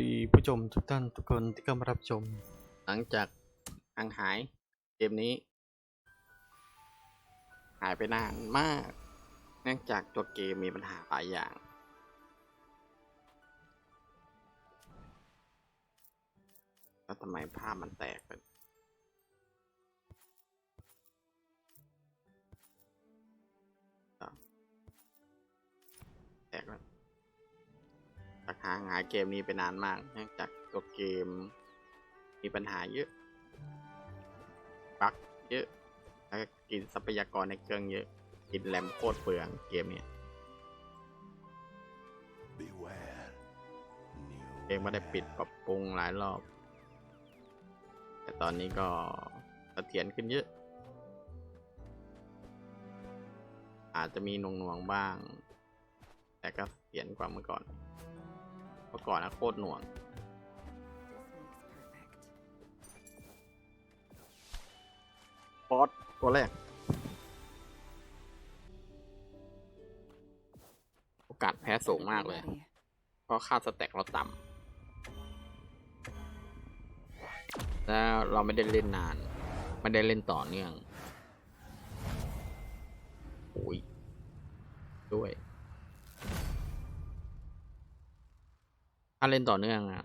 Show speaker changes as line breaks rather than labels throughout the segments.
ดีผู้ชมทุกท่านทุกคนที่เข้ามารับชม หลังจากห่างหายเกมนี้ หายไปนานมาก เนื่องจากตัวเกมมีปัญหาหลายอย่าง แล้วทำไมภาพมันแตกไปแตกแล้ว จากห่างหายเกมนี้ไปนานมากเนื่องจากตัวเกมมีปัญหาเยอะบั๊กเยอะแล้วก็กินทรัพยากรในเครื่องเยอะ กินแรมโคตรเปลืองเกมเนี้ย
Beware.
เกมไม่ได้ปิดปรับปรุงหลายรอบ แต่ตอนนี้ก็เสถียรขึ้นเยอะ อาจจะมีหน่วงๆบ้าง แต่ก็เสถียรกว่าเมื่อก่อน เมื่อก่อนนะโคตรหน่วง บอสตัวแรก โอกาสแพ้สูงมากเลย เพราะค่าสแต็กเราต่ำ แล้วเราไม่ได้เล่นนาน ไม่ได้เล่นต่อเนื่อง โอ้ย ด้วย ถ้าเล่นต่อเนื่องอะ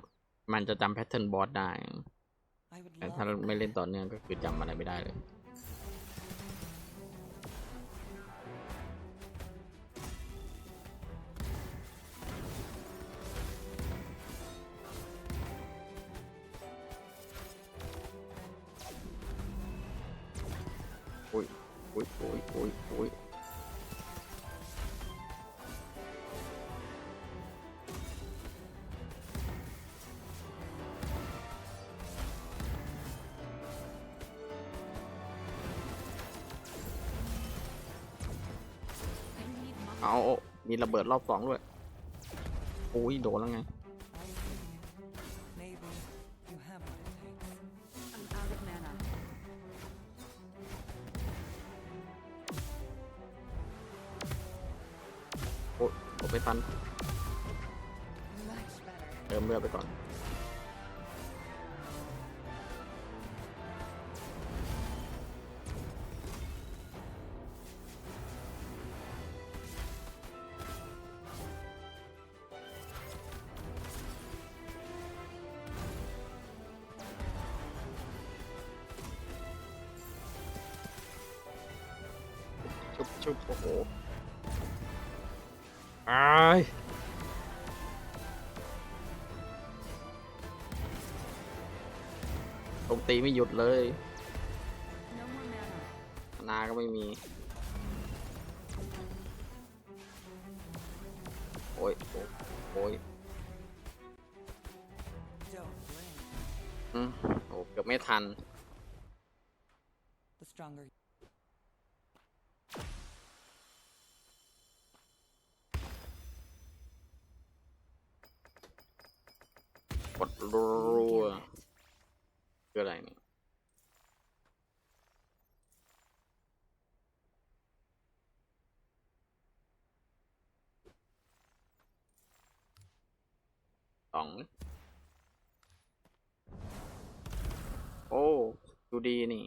มันจะจำแพทเทิร์นบอสได้แต่ถ้าไม่เล่นต่อเนื่องก็คือจำอะไรไม่ได้เลยอุ้ย เอามีระเบิดรอบสองด้วยอุ้ยโดนแล้วไงโอ้ผมไปทันเติมเลือดไปก่อน ชุบชุบโอ้โหอายผมตีไม่หยุดเลย
No more mana.
นาก็ไม่มี โอ้ย โอ้ยโอ้ย
Don't blink.
อืมโอ้เกือบไม่ทัน
The stronger
ดรัวคืออะไรเนี่ยสองโอ้ดูดีนี่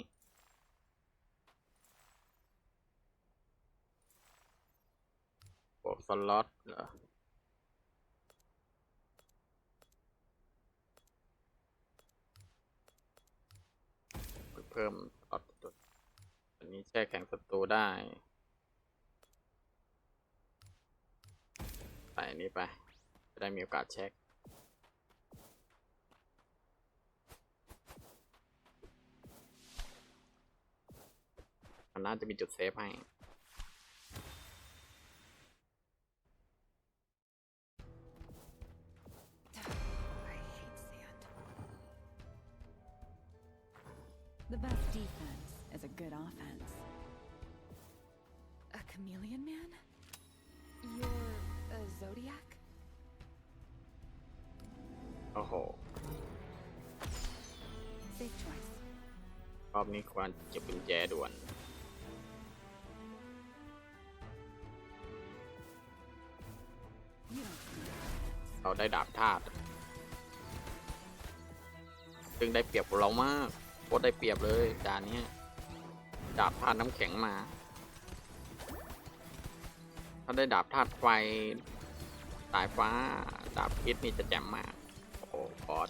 บวกสล็อตเหรอ เพิ่มสล็อตตัวอันนี้แช่แข็งศัตรูได้ ใส่อันนี้ไป จะได้มีโอกาสเช็คมันน่าจะมีจุดเซฟให้
The best defense is a good offense. A chameleon man? You're a zodiac?
โอ้โห
Safe choice.
รอบนี้ควรเก็บกุญแจด่วน
You don't see
เราได้ดาบธาตุซึ่งได้เปรียบกว่าเรามากโค ตรได้เปรียบเลยด่านเนี้ยดาบธาตุน้ำแข็งมา ถ้าได้ดาบธาตุไฟสายฟ้า ดาบพิษนี่จะแจ่มมาก โอ้โหบอส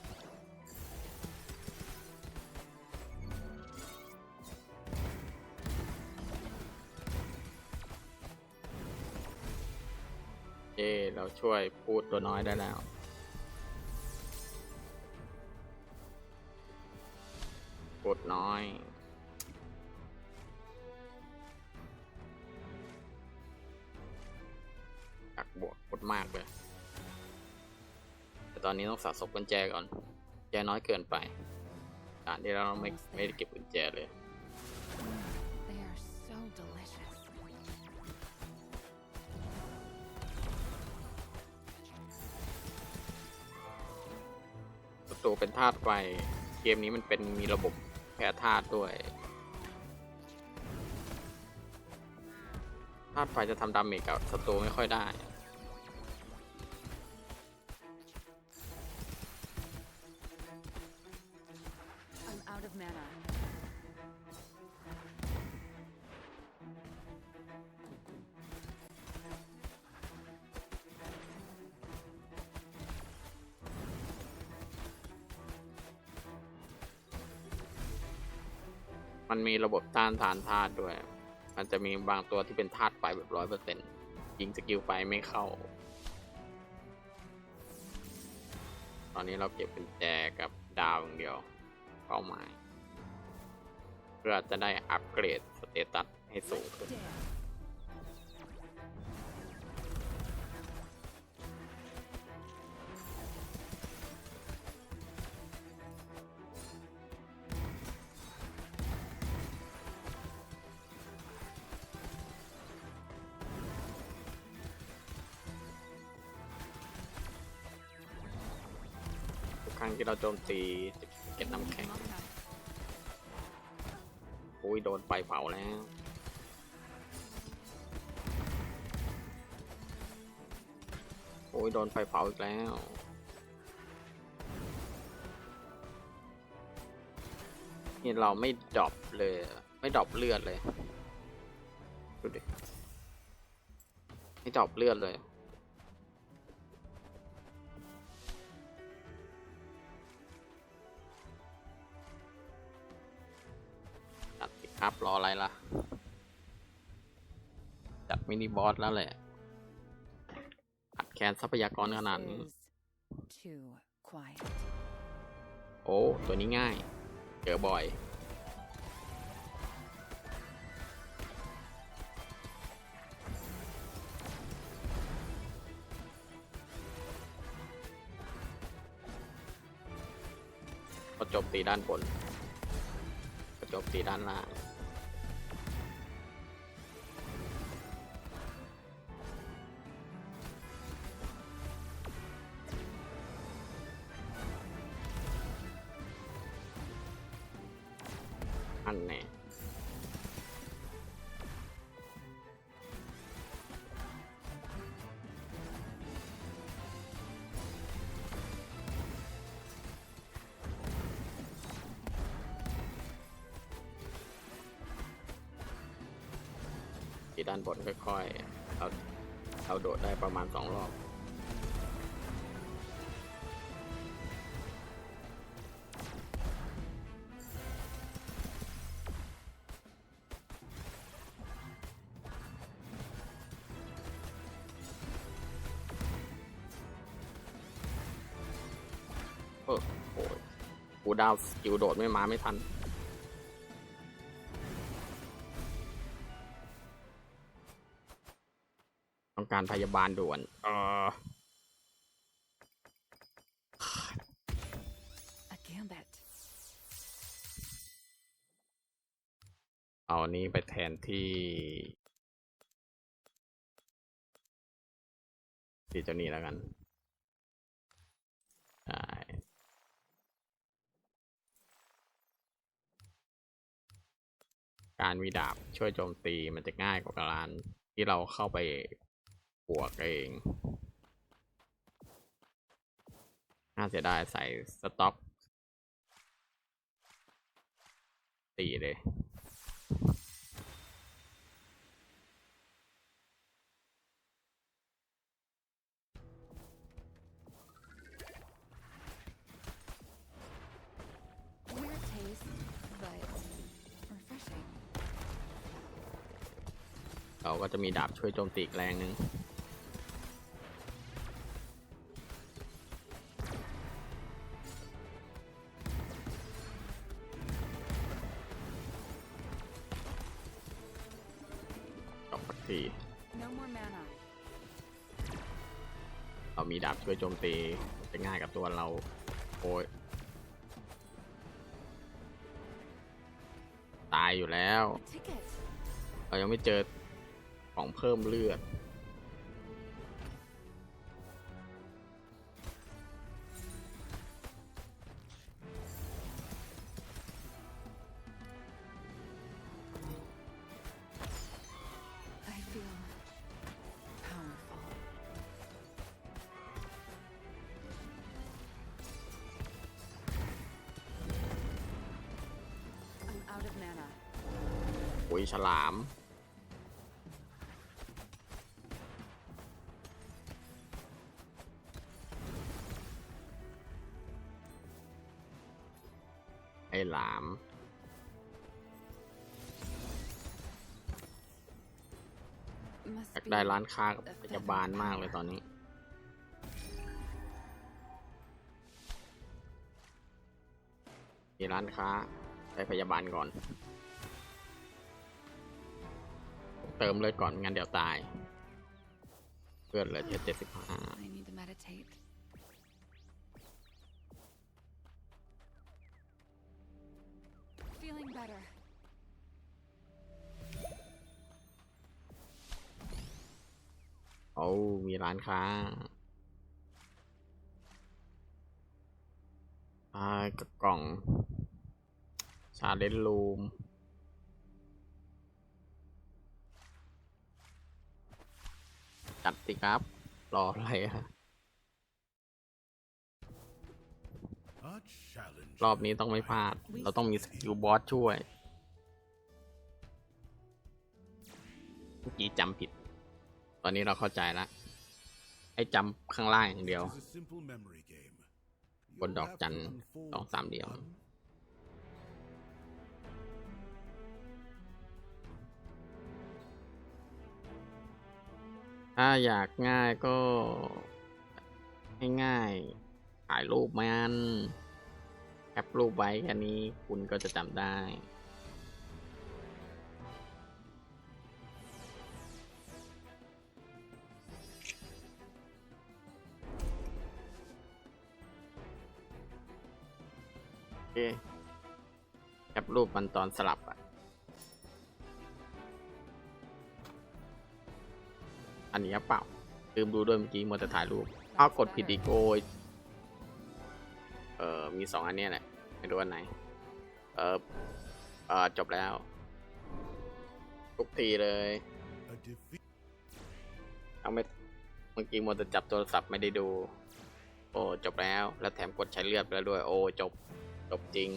เอเราช่วยพูดตัวน้อยได้แล้ว พูดน้อยตักบวกโคตรมากเลย แต่ตอนนี้ต้องสะสมกุญแจก่อนกุญแจน้อยเกินไปด่านที่เราไม่ไม่ได้เก็บกุญแจเลย
They are so delicious.
ศัตรูเป็นธาตุไฟ เกมนี้มันเป็นมีระบบ แผ่ธาตุด้วยธาตุไฟจะทำดาเมจกับศัตรูไม่ค่อยได้ มันมีระบบต้านทานธาตุด้วย มันจะมีบางตัวที่เป็นธาตุไฟแบบร้อยเปอร์เซ็นต์ยิงสกิลไฟไม่เข้า ตอนนี้เราเก็บเป็นแจกับดาวอย่างเดียวเป้าหมาย เพื่อจะได้อัปเกรดสเตตัสให้สูงขึ้น กครั้งที่เราโจมตีเก็บน้ำแข็งอุ้ยโดนไฟเผาแล้ว โอ้ยโดนไฟเผาอีกแล้วนี่เราไม่ดรอปเลย ไม่ดรอปเลือดเลย ดูดิ ไม่ดรอปเลือดเลย ล่ะ จัดมินิบอสแล้วแหละอัดแคนทรัพยากรขนาดนี้
Is too quiet.
โอ้ ตัวนี้ง่าย เจอบ่อย ก็โจมตีด้านบนก็โจมตีด้านล่าง อันแน่ที่ด้านบนค่อยๆ เอาเอาโดดได้ประมาณสองรอบ โอ้โหกูดาวสกิลโดดไม่มาไม่ทัน ต้องการพยาบาลด่วนเออ
A gambit.
เอาอันนี้ไปแทนที่ที่เจ้านี้แล้วกัน การมีดาบช่วยโจมตีมันจะง่ายกว่าการที่เราเข้าไปบวกเองน่าเสียดายใส่สต็อกตีเลย เราก็จะมีดาบช่วยโจมตีอีกแรงหนึ่งจบสักที
No more mana.
เรามีดาบช่วยโจมตีจะง่ายกับตัวเราโอ้ยตายอยู่แล้ว
A ticket.
เรายังไม่เจอ ของเพิ่มเลือด อ้หลาม
Must
อยาก
be
ได้ร้านค้ากับพยาบาลมากเลยตอนนี้ มีร้านค้าไปพยาบาลก่อน เติมเลยก่อนไม่งั้นเดี๋ยวตาย เพื่อนเหลือแค่เจ็ดสิบห้า
better.
โอ้มีร้านค้า อ่ากระกล่อง ชาเลนรูม จัดสิครับ รออะไรอะ
A challenge.
รอบนี้ต้องไม่พลาด เราต้องมีสกิลบอสช่วยเมื่อกี้จำผิด ตอนนี้เราเข้าใจแล้วให้จำข้างล่างอย่างเดียว บนดอกจันสองสามเดียวถ้าอยากง่ายก็ง่ายๆถ่ายรูปมัน แคปรูปไว้แค่นี้คุณก็จะจำได้ โอเคแคปรูปมันตอนสลับอะ อันนี้เปล่าลืมดูด้วยเมื่อกี้มัวแต่ถ่ายรูปอ้าวกดผิดอีกโอย มีสองอันเนี้ยแหละไม่รู้อันไหน เออเออจบแล้วทุกทีเลย
A defeat.
เอาไม่เมื่อกี้มัวแต่จับโทรศัพท์ไม่ได้ดู โอ้จบแล้ว แล้วแถมกดใช้เลือดไปแล้วด้วย โอ้จบ จบจริง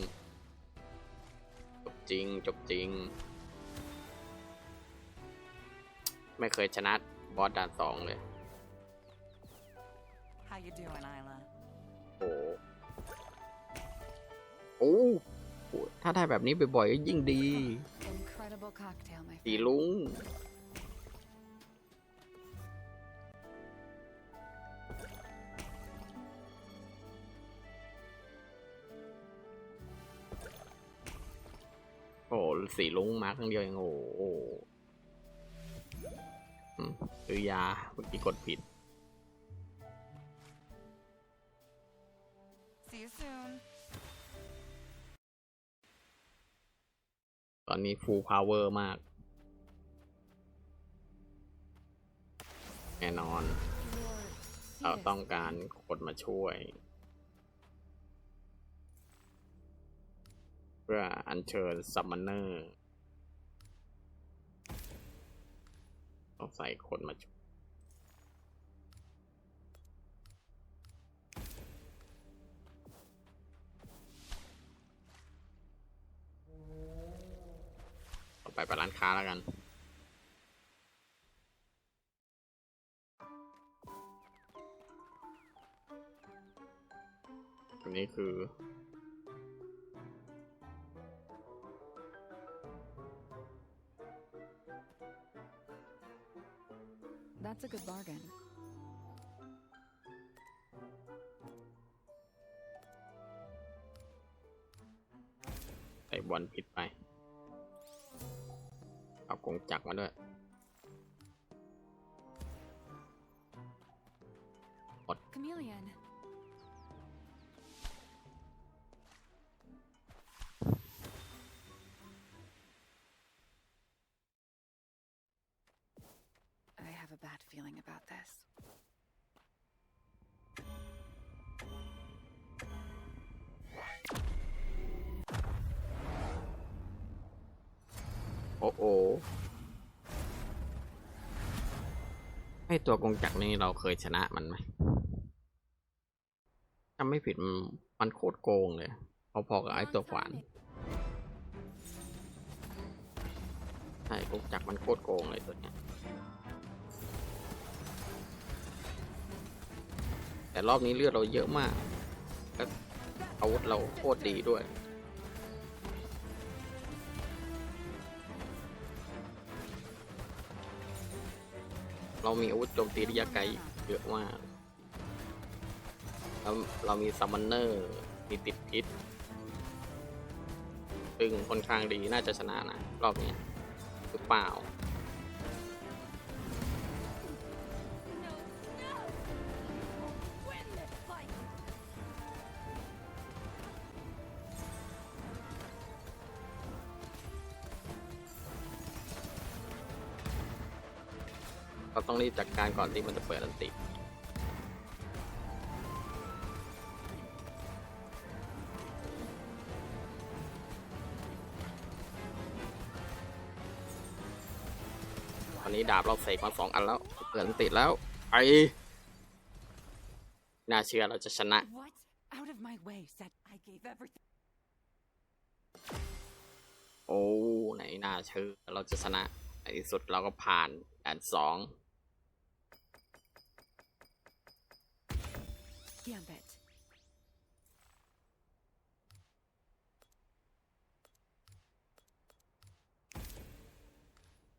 จบจริง จบจริง ไม่เคยชนะบอสด่านสองเลย
How you doing, Isla?
โอ้ โอ้โหถ้าได้แบบนี้บ่อยๆก็ยิ่งดี
Incredible cocktail, my
สี
friend.
ลุง โอ้สีลุงมาครั้งเดียวเองโอ้โหอืมซื้อยาเมื่อกี้กดผิด
See you soon.
ตอนนี้ full power มาก แน่นอน เราต้องการคนมาช่วย เพื่ออัญเชิญซัมมอนเนอร์ต้องใส่คนมาช่วยานค้าแล้วกันอันนี้คือ
That's a good bargain.
ใส่บอลผิดไปเอา กงจักรมาด้วย
อด Chameleon.
โอ้โอไอตัวกงจักรนี่เราเคยชนะมันไหมถ้าไม่ผิดมันโคตรโกงเลยพอๆกับไอตัวขวานใช่กงจักรมันโคตรโกงเลยตัวเนี้ยแต่รอบนี้เลือดเราเยอะมากแล้วอาวุธเราโคตรดีด้วย เรามีอาวุธโจมตีระยะไกลเยอะมากแล้วเรามีซัมมอนเนอร์ มีติดพิษซึ่งค่อนข้างดีน่าจะชนะนะ รอบนี้หรือเปล่า ต้องรีบจัดการก่อนที่มันจะเปิดอันติ ตอนนี้ดาบเราเสกมาสองอันแล้ว เปิดอันติแล้ว ไอน่าเชื่อเราจะชนะ
What? Out of my way, said I gave everything.
โอ้ไหนน่าเชื่อเราจะชนะในที่สุดเราก็ผ่านด่านสอง
Gambit.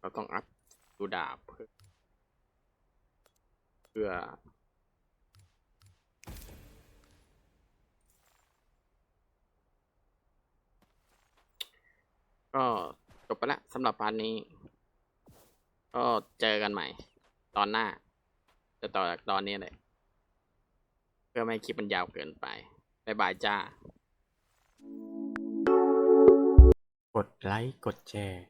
เราต้องอัพดูดาบเพื่อเพื่อก็จบไปละสำหรับพาร์ทนี้ ก็เจอกันใหม่ ตอนหน้า จะต่อจากตอนนี้เลย พื่อไม่ให้คลิปมันยาวเกินไปบ๊ายบายจ้า กดไลค์ กดแชร์